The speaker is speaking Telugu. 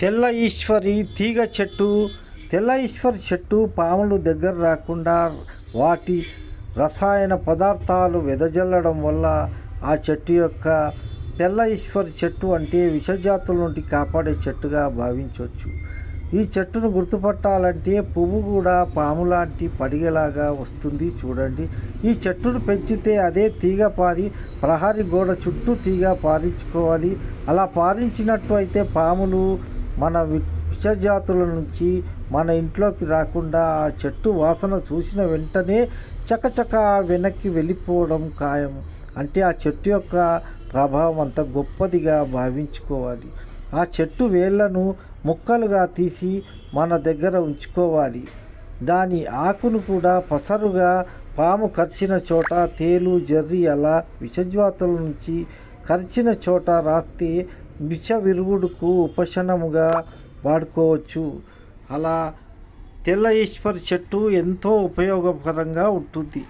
తెల్ల ఈశ్వరి తీగ చెట్టు తెల్ల ఈశ్వరి చెట్టు పాములు దగ్గర రాకుండా వాటి రసాయన పదార్థాలు వెదజల్లడం వల్ల ఆ చెట్టు యొక్క తెల్ల ఈశ్వరి చెట్టు అంటే విషజాతుల నుండి కాపాడే చెట్టుగా భావించవచ్చు. ఈ చెట్టును గుర్తుపట్టాలంటే పువ్వు కూడా పాము లాంటి పడిగలాగా వస్తుంది చూడండి. ఈ చెట్టును పెంచితే అదే తీగ పారి ప్రహరి గోడ చుట్టూ తీగ పారించుకోవాలి. అలా పారించినట్టు అయితే పాములు మన విషజాతుల నుంచి మన ఇంట్లోకి రాకుండా ఆ చెట్టు వాసన చూసిన వెంటనే చకచక వెనక్కి వెళ్ళిపోవడం ఖాయం అంటే ఆ చెట్టు యొక్క ప్రభావం అంత గొప్పదిగా భావించుకోవాలి. ఆ చెట్టు వేళ్ళను ముక్కలుగా తీసి మన దగ్గర ఉంచుకోవాలి. దాని ఆకును కూడా పసరుగా పాము కరిచిన చోట తేలు జర్రి అలా విషజ్వాతుల నుంచి కరిచిన చోట రాస్తే విష విరుగుడుకు ఉపశమనముగా వాడుకోవచ్చు. అలా తెల్ల ఈశ్వర్ చెట్టు ఎంతో ఉపయోగకరంగా ఉంటుంది.